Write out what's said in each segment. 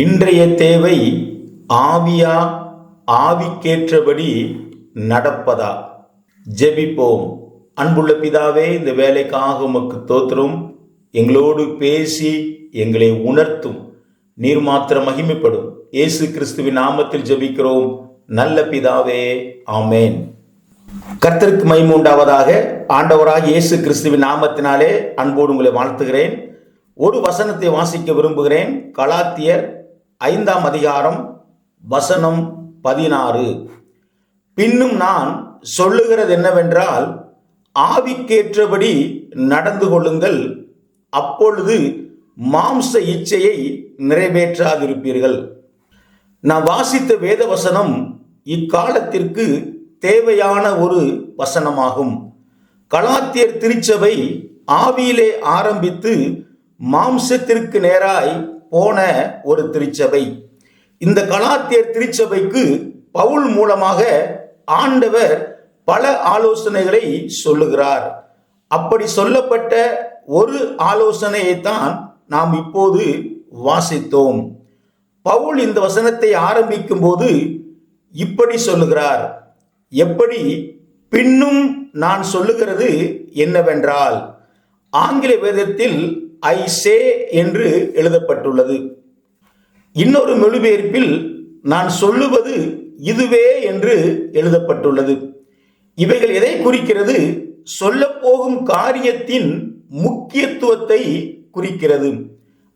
இன்றைய தேவை ஆவியா ஆவிக்கேற்றபடி நடப்பதா? ஜெபிப்போம். அன்புள்ள பிதாவே இந்த வேலைக்காக உமக்கு தோத்திரம். எங்களோடு பேசி எங்களை உணர்த்தும். நீர் மாத்திரம் மகிமைப்படும். இயேசு கிறிஸ்துவின் நாமத்தில் ஜெபிக்கிறோம். நல்ல பிதாவே ஆமேன். கர்த்தருக்கு மைமூண்டாவதாக ஆண்டவராக இயேசு கிறிஸ்துவின் நாமத்தினாலே அன்போடு உங்களை வாழ்த்துகிறேன். ஒரு வசனத்தை வாசிக்க விரும்புகிறேன். கலாத்தியர் ஐந்தாம் அதிகாரம் வசனம் பதினாறு. பின்னும் நான் சொல்லுகிறது என்னவென்றால் ஆவிக்கேற்றபடி நடந்து கொள்ளுங்கள். அப்பொழுது மாம்ச இச்சையை நிறைவேற்றாதிருப்பீர்கள். நான் வாசித்த வேத வசனம் இக்காலத்திற்கு தேவையான ஒரு வசனமாகும். கலாத்தியர் திருச்சபை ஆவியிலே ஆரம்பித்து மாம்சத்திற்கு நேராய் போன ஒரு திருச்சபை. இந்த கலாத்தியர் திருச்சபைக்கு பவுல் மூலமாக ஆண்டவர் பல ஆலோசனைகளை சொல்லுகிறார். அப்படி சொல்லப்பட்ட ஒரு ஆலோசனையை தான் நாம் இப்போது வாசித்தோம். பவுல் இந்த வசனத்தை ஆரம்பிக்கும் போது இப்படி சொல்லுகிறார். எப்படி? பின்னும் நான் சொல்லுகிறது என்னவென்றால் ஆங்கில வேதத்தில் ஐ சே என்று எழுதப்பட்டுள்ளது. இன்னொரு மொழிபெயர்ப்பில் நான் சொல்லுவது இதுவே என்று எழுதப்பட்டுள்ளது. இவைகள் எதை குறிக்கிறது? சொல்லப்போகும் காரியத்தின் முக்கியத்துவத்தை குறிக்கிறது.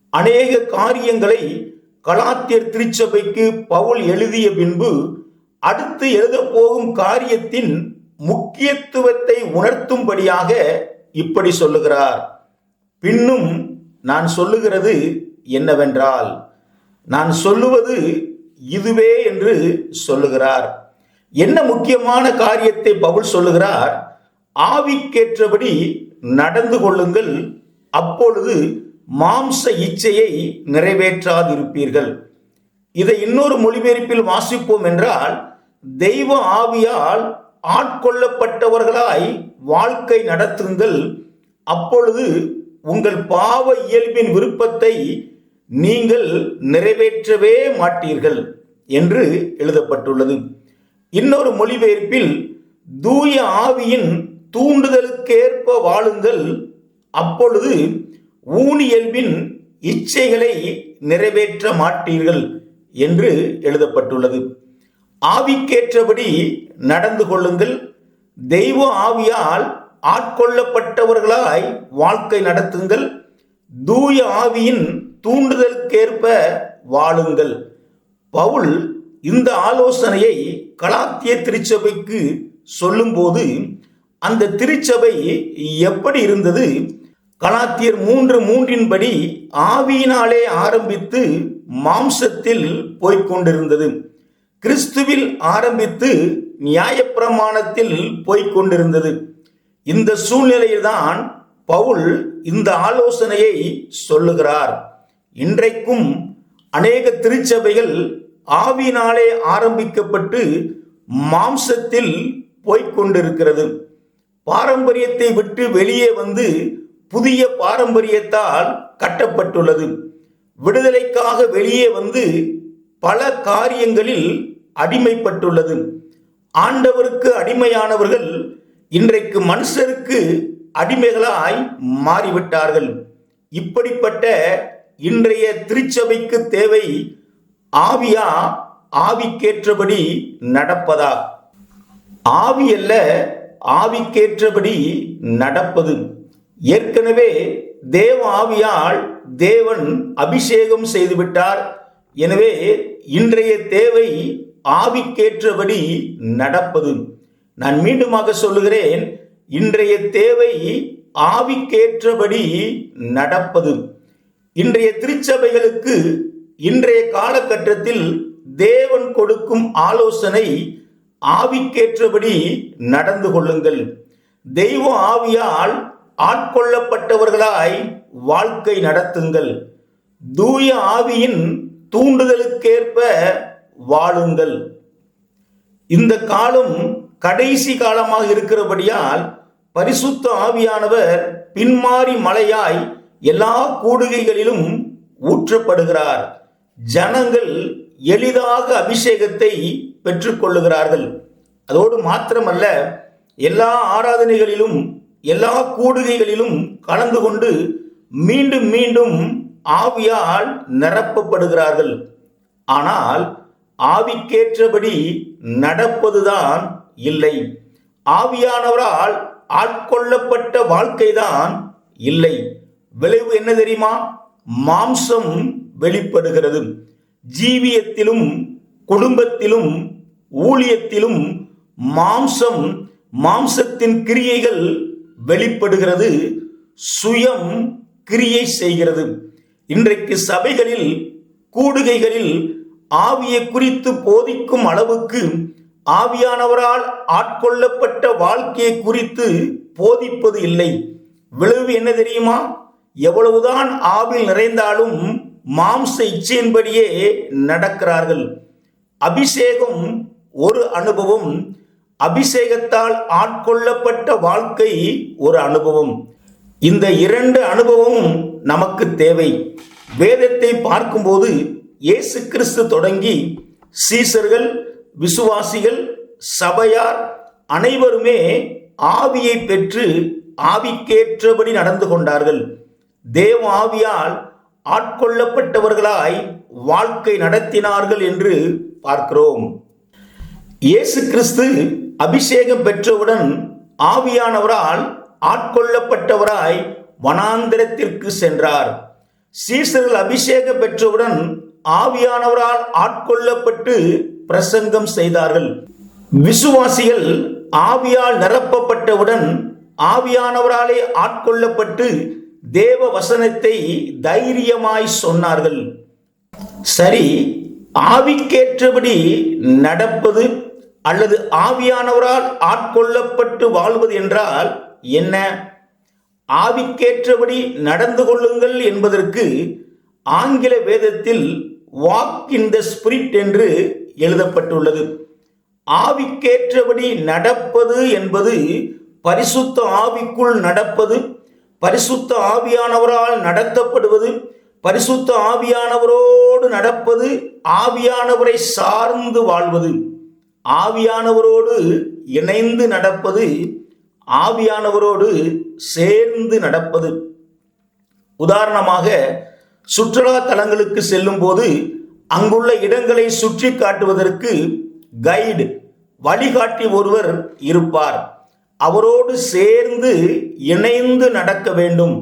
அநேக காரியங்களை கலாத்தியர் திருச்சபைக்கு பவுல் எழுதிய பின்பு அடுத்து எழுதப் போகும் காரியத்தின் முக்கியத்துவத்தை உணர்த்தும்படியாக இப்படி சொல்லுகிறார். பின்னும் நான் சொல்லுகிறது என்னவென்றால் நான் சொல்லுவது இதுவே என்று சொல்லுகிறார். என்ன முக்கியமான காரியத்தை பவுல் சொல்லுகிறார்? ஆவிக்கேற்றபடி நடந்து கொள்ளுங்கள் அப்பொழுது மாம்ச இச்சையை நிறைவேற்றாதிருப்பீர்கள். இதை இன்னொரு மொழிபெயர்ப்பில் வாசிப்போம் என்றால் தெய்வ ஆவியால் ஆட்கொள்ளப்பட்டவர்களாய் வாழ்க்கை நடத்துங்கள் அப்பொழுது உங்கள் பாவ இயல்பின் விருப்பத்தை நீங்கள் நிறைவேற்றவே மாட்டீர்கள் என்று எழுதப்பட்டுள்ளது. இன்னொரு மொழிபெயர்ப்பில் தூய ஆவியின் தூண்டுதலுக்கேற்ப வாழுங்கள். அப்பொழுது ஊனியல்பின் இச்சைகளை நிறைவேற்ற மாட்டீர்கள் என்று எழுதப்பட்டுள்ளது. ஆவிக்கேற்றபடி நடந்து கொள்ளுங்கள். தெய்வ ஆவியால் ஆட்கொள்ளப்பட்டவர்களாய் வாழ்க்கை நடத்துங்கள். தூய ஆவியின் தூண்டுதலுக்கேற்ப வாழுங்கள். பவுல் இந்த ஆலோசனையை கலாத்திய திருச்சபைக்கு சொல்லும்போது அந்த திருச்சபை எப்படி இருந்தது? கலாத்தியர் மூன்று மூன்றின்படி ஆவியினாலே ஆரம்பித்து மாம்சத்தில் போய்கொண்டிருந்தது கிறிஸ்துவில் ஆரம்பித்து நியாயப்பிரமாணத்தில் போய்கொண்டிருந்தது இந்த சூழ்நிலையில்தான் பவுல் இந்த ஆலோசனையை சொல்லுகிறார். இன்றைக்கும் அநேக திருச்சபைகள் ஆவினாலே ஆரம்பிக்கப்பட்டு மாம்சத்தில் போய்கொண்டிருக்கிறது பாரம்பரியத்தை விட்டு வெளியே வந்து புதிய பாரம்பரியத்தால் கட்டப்பட்டுள்ளது. விடுதலைக்காக வெளியே வந்து பல காரியங்களில் அடிமைப்பட்டுள்ளது. ஆண்டவருக்கு அடிமையானவர்கள் இன்றைக்கு மனுஷருக்கு அடிமைகளாய் மாறிவிட்டார்கள். இப்படிப்பட்ட இன்றைய திருச்சபைக்கு தேவை ஆவியா ஆவிக்கேற்றபடி நடப்பதா? ஆவி அல்ல ஆவிக்கேற்றபடி நடப்பது. ஏற்கனவே தேவ ஆவியால் தேவன் அபிஷேகம் செய்துவிட்டார். எனவே இன்றைய தேவை ஆவிக்கேற்றபடி நடப்பது. நான் மீண்டுமாக சொல்லுகிறேன் இன்றைய தேவை ஆவிக்கேற்றபடி நடப்பது. இன்றைய திருச்சபைகளுக்கு இன்றைய காலகட்டத்தில் தேவன் கொடுக்கும் ஆலோசனை ஆவிக்கேற்றபடி நடந்து கொள்ளுங்கள். தெய்வ ஆவியால் ஆட்கொள்ளப்பட்டவர்களாய் வாழ்க்கை நடத்துங்கள். தூய ஆவியின் தூண்டுதலுக்கேற்ப வாழுங்கள். இந்த காலம் கடைசி காலமாக இருக்கிறபடியால் பரிசுத்த ஆவியானவர் பின்மாறி மலையாய் எல்லா கூடுகைகளிலும் ஊற்றப்படுகிறார். ஜனங்கள் எளிதாக அபிஷேகத்தை பெற்றுக்கொள்ளுகிறார்கள். அதோடு மாத்திரமல்ல எல்லா ஆராதனைகளிலும் எல்லா கூடுகைகளிலும் கலந்து கொண்டு மீண்டும் மீண்டும் ஆவியால் நிரப்பப்படுகிறார்கள். ஆனால் ஆவிக்கேற்றபடி நடப்பதுதான் இல்லை. ஆவியானவரால் ஆட்கொள்ளப்பட்ட வாழ்க்கைதான் இல்லை. விளைவு என்ன தெரியுமா? மாம்சம் வெளிப்படுகிறது. ஜீவியத்திலும் குடும்பத்திலும் ஊழியத்திலும் மாம்சம் மாம்சத்தின் கிரியைகள் வெளிப்படுகிறது. சுயம் கிரியை செய்கிறது. இன்றைக்கு சபைகளில் கூடுகைகளில் ஆவியை குறித்து போதிக்கும் அளவுக்கு ஆவியானவரால் ஆட்கொள்ளப்பட்ட வாழ்க்கையை குறித்து போதிப்பது இல்லை. விளைவு என்ன தெரியுமா? எவ்வளவுதான் ஆவில் நிறைந்தாலும் மாம்ச இச்சையின்படியே நடக்கிறார்கள். அபிஷேகம் ஒரு அனுபவம். அபிஷேகத்தால் ஆட்கொள்ளப்பட்ட வாழ்க்கை ஒரு அனுபவம். இந்த இரண்டு அனுபவமும் நமக்கு தேவை. வேதத்தை பார்க்கும்போது இயேசு கிறிஸ்து தொடங்கி சீசர்கள் விசுவாசிகள் சபையார் அனைவருமே ஆவியை பெற்று ஆவிக்கேற்றபடி நடந்து கொண்டார்கள். தேவ ஆவியால் ஆட்கொள்ளப்பட்டவர்களாய் வாழ்க்கை நடத்தினார்கள் என்று பார்க்கிறோம். இயேசு கிறிஸ்து அபிஷேகம் பெற்றவுடன் ஆவியானவரால் ஆட்கொள்ளப்பட்டவராய் வனாந்திரத்திற்கு சென்றார். சீசர்கள் அபிஷேகம் பெற்றவுடன் ஆவியானவரால் ஆட்கொள்ளப்பட்டு பிரசங்கம் செய்தார்கள். விசுவாசிகள் ஆவியால் நிரப்பப்பட்டவுடன் ஆவியானவராலே ஆட்கொள்ளப்பட்டு தேவ வசனத்தை தைரியமாய் சொன்னார்கள். சரி ஆவிக்கேற்றபடி நடப்பது அல்லது ஆவியானவரால் ஆட்கொள்ளப்பட்டு வாழ்வது என்றால் என்ன? ஆவிக்கேற்றபடி நடந்து கொள்ளுங்கள் என்பதற்கு ஆங்கில வேதத்தில் வாக் இன் த ஸ்பிரிட் என்று எழுதப்பட்டுள்ளது. ஆவிக்கேற்றபடி நடப்பது என்பது பரிசுத்த ஆவிக்குள் நடப்பது பரிசுத்த ஆவியானவரால் நடத்தப்படுவது பரிசுத்த ஆவியானவரோடு நடப்பது ஆவியானவரை சார்ந்து வாழ்வது ஆவியானவரோடு இணைந்து நடப்பது ஆவியானவரோடு சேர்ந்து நடப்பது. உதாரணமாக சுற்றுலா தலங்களுக்கு செல்லும் போது அங்குள்ள இடங்களை சுற்றி காட்டுவதற்கு கைடு வழிகாட்டி ஒருவர் இருப்பார். அவரோடு சேர்ந்து இணைந்து நடக்க வேண்டும்.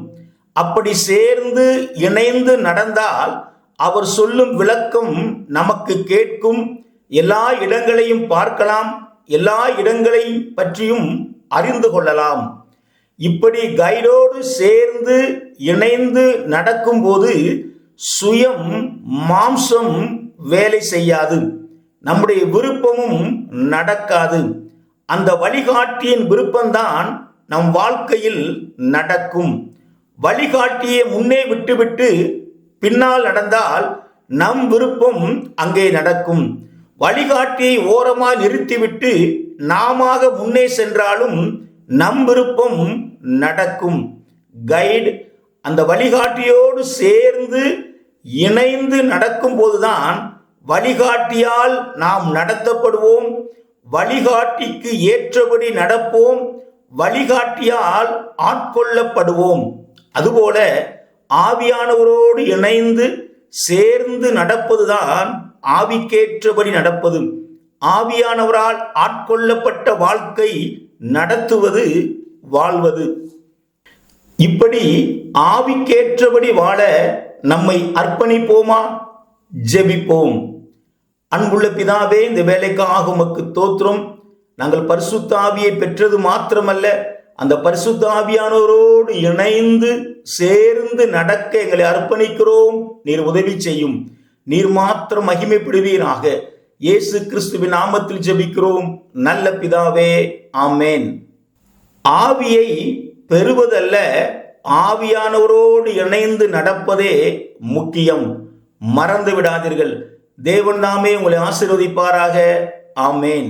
அப்படி சேர்ந்து இணைந்து நடந்தால் அவர் சொல்லும் விளக்கம் நமக்கு கேட்கும். எல்லா இடங்களையும் பார்க்கலாம். எல்லா இடங்களையும் பற்றியும் அறிந்து கொள்ளலாம். இப்படி கைடோடு சேர்ந்து இணைந்து நடக்கும்போது சுயம் மாம்சம் வேலை செய்யாது. நம்முடைய விருப்பமும் நடக்காது. அந்த வழிகாட்டியின் விருப்பம்தான் நம் வாழ்க்கையில் நடக்கும். வழிகாட்டியை முன்னே விட்டுவிட்டு பின்னால் நடந்தால் நம் விருப்பம் அங்கே நடக்கும். வழிகாட்டியை ஓரமாக நிறுத்திவிட்டு நாம முன்னே சென்றாலும் நம் விருப்பம் நடக்கும். கைடு அந்த வழிகாட்டியோடு சேர்ந்து இணைந்து நடக்கும் போதுதான் வழிகாட்டியால் நாம் நடத்தப்படுவோம். வழிகாட்டிக்கு ஏற்றபடி நடப்போம். வழிகாட்டியால் ஆட்கொள்ளப்படுவோம். அதுபோல ஆவியானவரோடு இணைந்து சேர்ந்து நடப்பதுதான் ஆவிக்கேற்றபடி நடப்பது ஆவியானவரால் ஆட்கொள்ளப்பட்ட வாழ்க்கை நடத்துவது வாழ்வது. இப்படி ஆவிக்கேற்றபடி வாழ நம்மை அர்ப்பணிப்போமா? ஜெபிப்போம். அன்புள்ள பிதாவே இந்த வேலைக்காக உமக்கு தோற்றம் நாங்கள் பரிசுத்த ஆவியை பெற்றது மாத்திரமல்ல அந்த பரிசுத்தாவியானவரோடு இணைந்து சேர்ந்து நடக்க எங்களை அர்ப்பணிக்கிறோம். நீர் உதவி செய்யும். நீர் மாத்திரம் மகிமைப்படுவீராக. இயேசு கிறிஸ்துவின் நாமத்தில் ஜெபிக்கிறோம். நல்ல பிதாவே ஆமேன். ஆவியை பெறுவதல்ல ஆவியானவரோடு இணைந்து நடப்பதே முக்கியம். மறந்து விடாதீர்கள் தேவன் நாமே உங்களை ஆசீர்வதிப்பாராக. ஆமேன்.